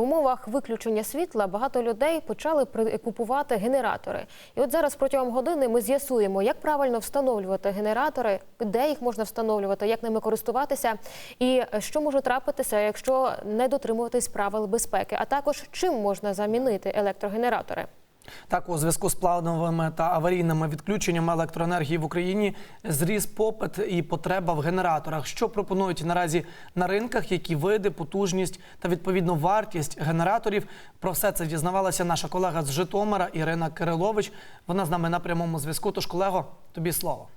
Умовах виключення світла багато людей почали купувати генератори. І от зараз протягом години ми з'ясуємо, як правильно встановлювати генератори, де їх можна встановлювати, як ними користуватися, і що може трапитися, якщо не дотримуватись правил безпеки, а також чим можна замінити електрогенератори. Так, у зв'язку з плановими та аварійними відключеннями електроенергії в Україні зріс попит і потреба в генераторах. Що пропонують наразі на ринках, які види, потужність та відповідно вартість генераторів? Про все це дізнавалася наша колега з Житомира Ірина Кирилович. Вона з нами на прямому зв'язку. Тож, колего, тобі слово.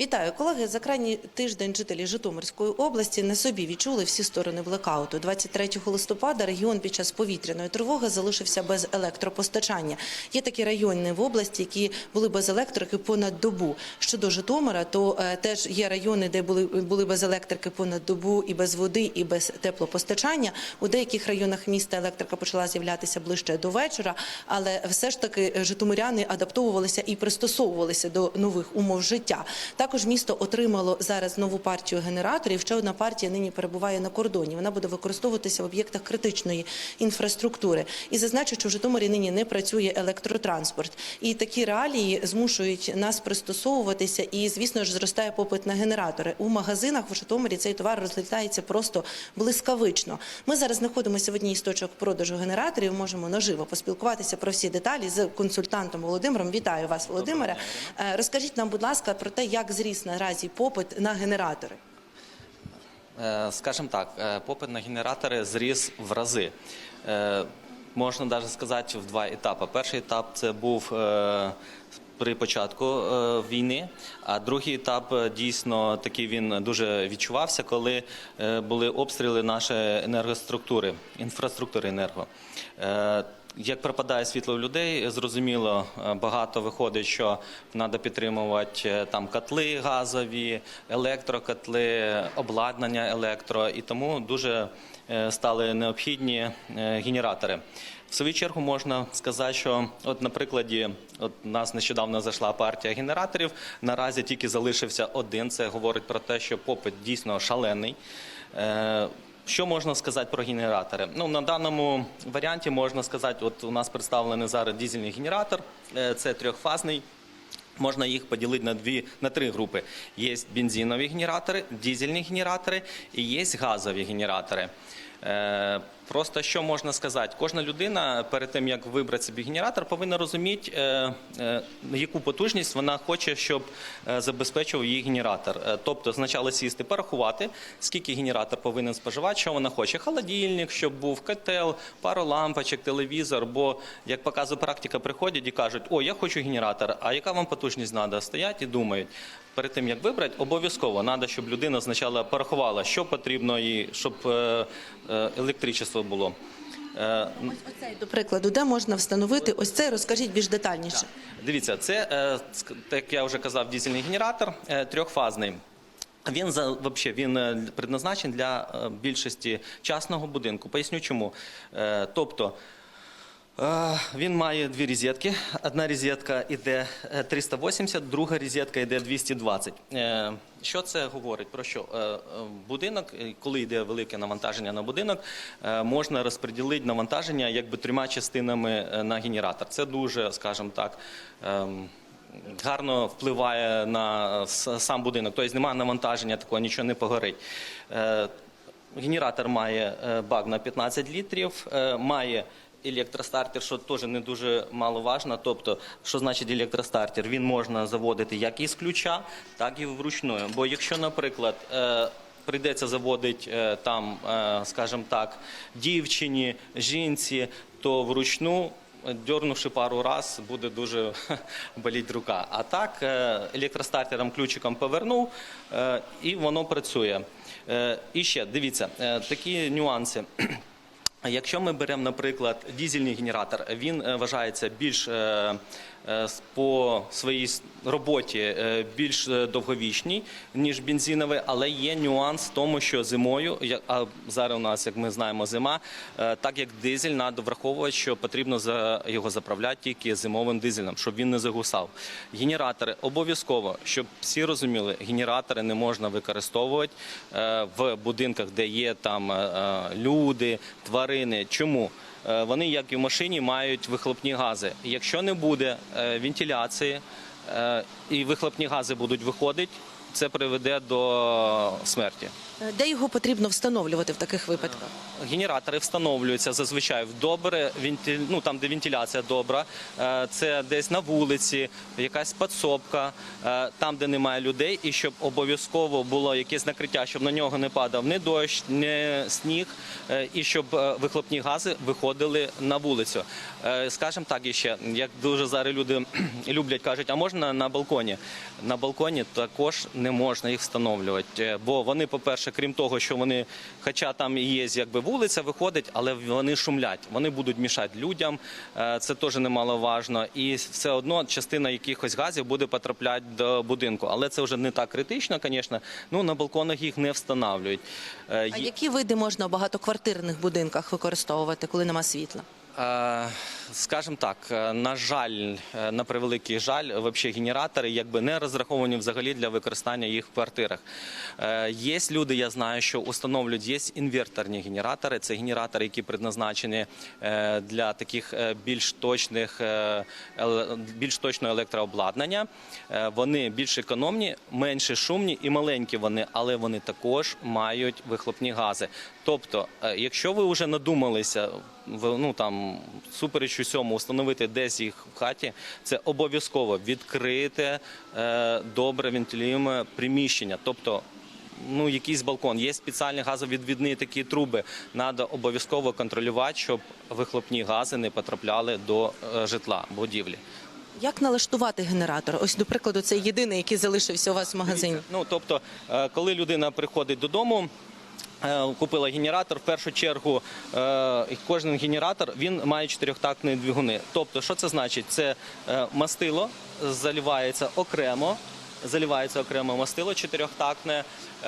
Вітаю, колеги. За крайній тиждень жителі Житомирської області на собі відчули всі сторони блекауту. 23 листопада регіон під час повітряної тривоги залишився без електропостачання. Є такі райони в області, які були без електрики понад добу. Щодо Житомира, то е, теж є райони, де були, були без електрики понад добу і без води, і без теплопостачання. У деяких районах міста електрика почала з'являтися ближче до вечора, але все ж таки житомиряни адаптовувалися і пристосовувалися до нових умов життя. Також місто отримало зараз нову партію генераторів. Ще одна партія нині перебуває на кордоні. Вона буде використовуватися в об'єктах критичної інфраструктури. І зазначу, що в Житомирі нині не працює електротранспорт. І такі реалії змушують нас пристосовуватися. І, звісно ж, зростає попит на генератори. У магазинах в Житомирі цей товар розлітається просто блискавично. Ми зараз знаходимося в одній з точок продажу генераторів. Можемо наживо поспілкуватися про всі деталі з консультантом Володимиром. Вітаю вас, Володимире. Е, Розкажіть нам, будь ласка, про те, як зріс наразі попит на генератори. Е, Скажімо так, е, попит на генератори зріс в рази. Е, Можна навіть сказати в два етапи. Перший етап це був при початку війни, а другий етап дійсно такий він дуже відчувався, коли були обстріли нашої енергоструктури, інфраструктури енерго. Як пропадає світло в людей, зрозуміло, е, багато виходить, що треба підтримувати е, там котли газові, електрокотли, обладнання електро, і тому дуже е, стали необхідні генератори. В свою чергу можна сказати, що от на прикладі, от нас нещодавно зайшла партія генераторів. Наразі тільки залишився один. Це говорить про те, що попит дійсно шалений. Що можна сказати про генератори? Ну на даному варіанті можна сказати, от у нас представлений зараз дизельний генератор, е, це трьохфазний. Можна їх поділити на дві на три групи. Є бензинові генератори, дизельні генератори і є газові генератори. Е, Просто що можна сказати, кожна людина перед тим як вибрати собі генератор, повинна розуміти, е, е, яку потужність вона хоче, щоб забезпечував її генератор. Тобто, спочатку сісти, порахувати, скільки генератор повинен споживати, що вона хоче. Холодильник, щоб був котел, пару лампочок, телевізор. Бо як показує практика, приходять і кажуть, о, я хочу генератор. А яка вам потужність треба? Стоять і думають. Перед тим як вибрати, обов'язково треба, щоб людина спочатку порахувала, що потрібно їй, щоб е, е, електричество було. Е, Ось оцей, до прикладу, де можна встановити ось цей, розкажіть більш детальніше. Дивіться, це так як я вже казав, дизельний генератор трьохфазний. Він за вообще він предназначений для більшості частного будинку. Поясню чому. Тобто. Е, Він має дві розетки. Одна розетка йде е, 380, друга розетка йде 220. Е, Що це говорить? Про що? Е, е, Будинок, е, коли йде велике навантаження на будинок, е, можна розподілити навантаження якби трьома частинами е, на генератор. Це дуже, скажімо так. ем, гарно впливає на сам будинок. Тобто немає навантаження такого, нічого не погорить. Е, Генератор має е, бак на 15 літрів, е, має електростартер, що теж не дуже маловажно. Тобто, що значить електростартер? Він можна заводити як із ключа, так і вручну. Бо якщо, наприклад, е, прийдеться заводити е, там, е, скажімо так, дівчині, жінці, то вручну Дьорнувши пару раз, буде дуже боліти рука. А так електростартером ключиком повернув і воно працює. І ще дивіться, такі нюанси. Якщо ми беремо, наприклад, дізельний генератор, він е, вважається більш е, по своїй роботі е, більш е, довговічні, ніж бензиновий, але є нюанс в тому, що зимою, а зараз у нас, як ми знаємо, зима, е, так як дизель, треба враховувати, що потрібно його заправляти тільки зимовим дизелем, щоб він не загусав. Генератори обов'язково, щоб всі розуміли, генератори не можна використовувати е, в будинках, де є там е, е, люди, тварини. Чому? Е, Вони, як і в машині, мають вихлопні гази. Якщо не буде е, вентиляції е, і вихлопні гази будуть виходити, це приведе до смерті. Е, Де його потрібно встановлювати в таких випадках? Генератори встановлюються зазвичай в добре ну, там, де вентиляція добра. Е, Це десь на вулиці, якась підсобка, е, там, де немає людей, і щоб обов'язково було якесь накриття, щоб на нього не падав ні дощ, ні сніг, е, і щоб е, вихлопні гази виходили на вулицю. Е, Скажімо так, іще, як дуже зараз люди люблять, кажуть, а можна на балконі? На балконі також не можна їх встановлювати, е, бо вони, по-перше, крім того, що вони, хоча там і є якби вулиця, виходить, але вони шумлять, вони будуть мішати людям. е, Це теж немаловажно. І все одно частина якихось газів буде потрапляти до будинку. Але це вже не так критично, звісно. Ну на балконах їх не встановлюють. Е, А які види можна в багатоквартирних будинках використовувати, коли нема світла? Е, Скажімо так, е, на жаль, е, на превеликий жаль, взагалі генератори якби не розраховані взагалі для використання їх в квартирах. Є люди, я знаю, що установлюють є інверторні генератори. Це генератори, які предназначені для таких більш точних, більш точного електрообладнання. Вони більш економні, менше шумні і маленькі вони, але вони також мають вихлопні гази. Тобто, якщо ви вже надумалися ну там супереч усьому установити десь їх в хаті, це обов'язково відкрите, е, добре вентилюємо приміщення. Тобто. Ну, якийсь балкон, є спеціальні газовідвідні такі труби. Треба обов'язково контролювати, щоб вихлопні гази не потрапляли до е, житла, будівлі. Як налаштувати генератор? Ось, до прикладу, це єдиний, який залишився у вас в магазині. Ну тобто, е, коли людина приходить додому. Е, Купила генератор. В першу чергу е, кожен генератор він має чотирьохтактні двигуни. Тобто, що це значить? Це е, мастило заливається окремо. Заливається окремо мастило чотирьохтактне.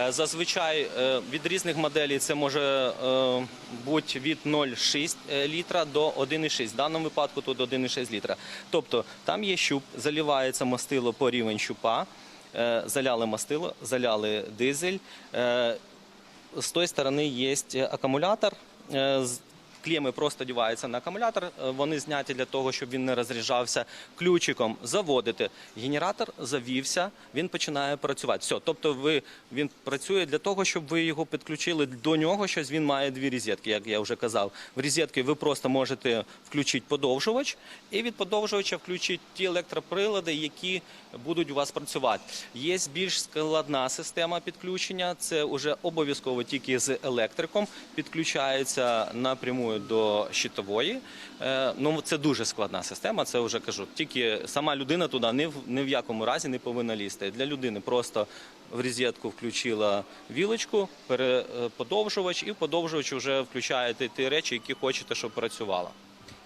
Зазвичай від різних моделей це може бути від 0,6 літра до 1,6. В даному випадку тут 1,6 літра. Тобто там є щуп, заливається мастило по рівень щупа. Заляли мастило, заляли дизель. Е, З тої сторони аккумулятор. Е, Клеми просто діваються на акумулятор, е, вони зняті для того, щоб він не розряджався. Ключиком заводите. Генератор завівся, він починає працювати. Все, тобто ви, він працює для того, щоб ви його підключили до нього. Щось він має дві розетки, як я вже казав. В розетки ви просто можете включити подовжувач, і від подовжувача включити ті електроприлади, які будуть у вас працювати. Є більш складна система підключення. Це вже обов'язково тільки з електриком. Підключається напряму до щитової. Е, Ну це дуже складна система. Це вже кажу. Тільки сама людина туди ні в ні в якому разі не повинна лізти. Для людини просто в розетку включила вілочку, е, подовжувач, і подовжувач вже включаєте ті речі, які хочете, щоб працювала.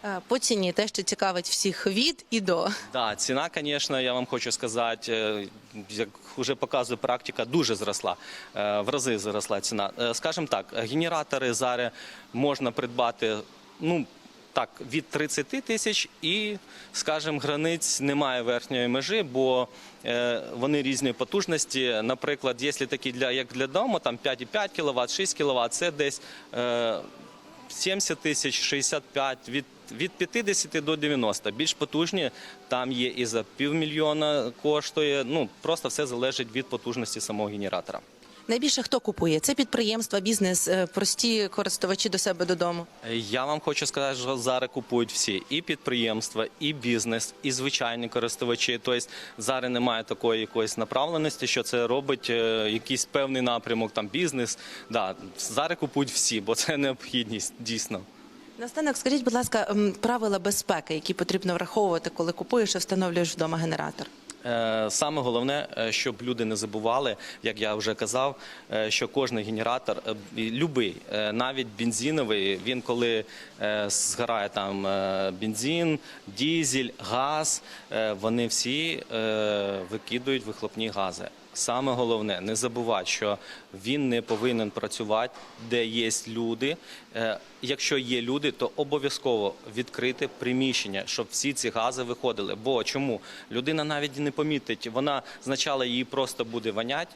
Е, По ціні те, що цікавить всіх від і до. Да, ціна, звісно, я вам хочу сказати, е, як вже показує практика, дуже зросла. Е, В рази зросла ціна. Скажімо так, генератори зараз можна придбати, ну. Так, від 30 тисяч і, скажімо, границь немає верхньої межі, бо вони різної потужності. Наприклад, якщо такі для як для дому, там 5,5 кВт, 6 кВт, це десь 70 тисяч, 65, від, від 50 до 90. Більш потужні, там є і за півмільйона коштує. Ну, просто все залежить від потужності самого генератора. Найбільше хто купує? Це підприємства, бізнес, е, прості користувачі до себе додому. Я вам хочу сказати, що зараз купують всі і підприємства, і бізнес, і звичайні користувачі. Тобто зараз немає такої якоїсь направленості, що це робить е, якийсь певний напрямок, там бізнес. Да, зараз купують всі, бо це необхідність дійсно. Наостанок, скажіть, будь ласка, правила безпеки, які потрібно враховувати, коли купуєш і встановлюєш вдома генератор. Е, Саме головне, е, щоб люди не забували, як я вже казав, е, що кожний генератор, любий, навіть бензиновий, він коли згорає там бензин, дізель, газ, вони всі викидують вихлопні гази. Саме головне, не забувати, що він не повинен працювати, де є люди. Е, Якщо є люди, то обов'язково відкрити приміщення, щоб всі ці гази виходили. Бо чому людина навіть не помітить, вона спочатку її просто буде вонять,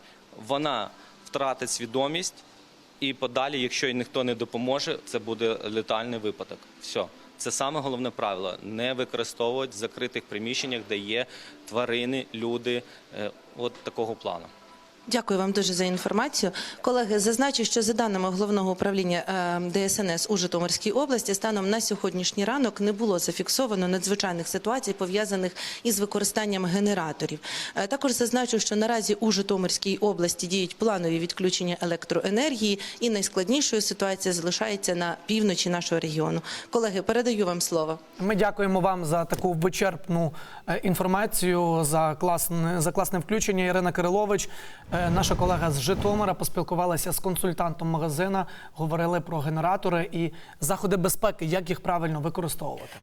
вона втратить свідомість, і подалі, якщо їй ніхто не допоможе, це буде летальний випадок. Все. Це саме головне правило не використовувати в закритих приміщеннях, де є тварини, люди, е, от такого плану. Дякую вам дуже за інформацію. Колеги, зазначу, що за даними головного управління е, ДСНС у Житомирській області, станом на сьогоднішній ранок не було зафіксовано надзвичайних ситуацій, пов'язаних із використанням генераторів. Е, Також зазначу, що наразі у Житомирській області діють планові відключення електроенергії, і найскладнішою ситуація залишається на півночі нашого регіону. Колеги, передаю вам слово. Ми дякуємо вам за таку вичерпну е, інформацію, за класне, за класне включення. Ірина Кирилович, наша колега з Житомира, поспілкувалася з консультантом магазина, говорили про генератори і заходи безпеки, як їх правильно використовувати.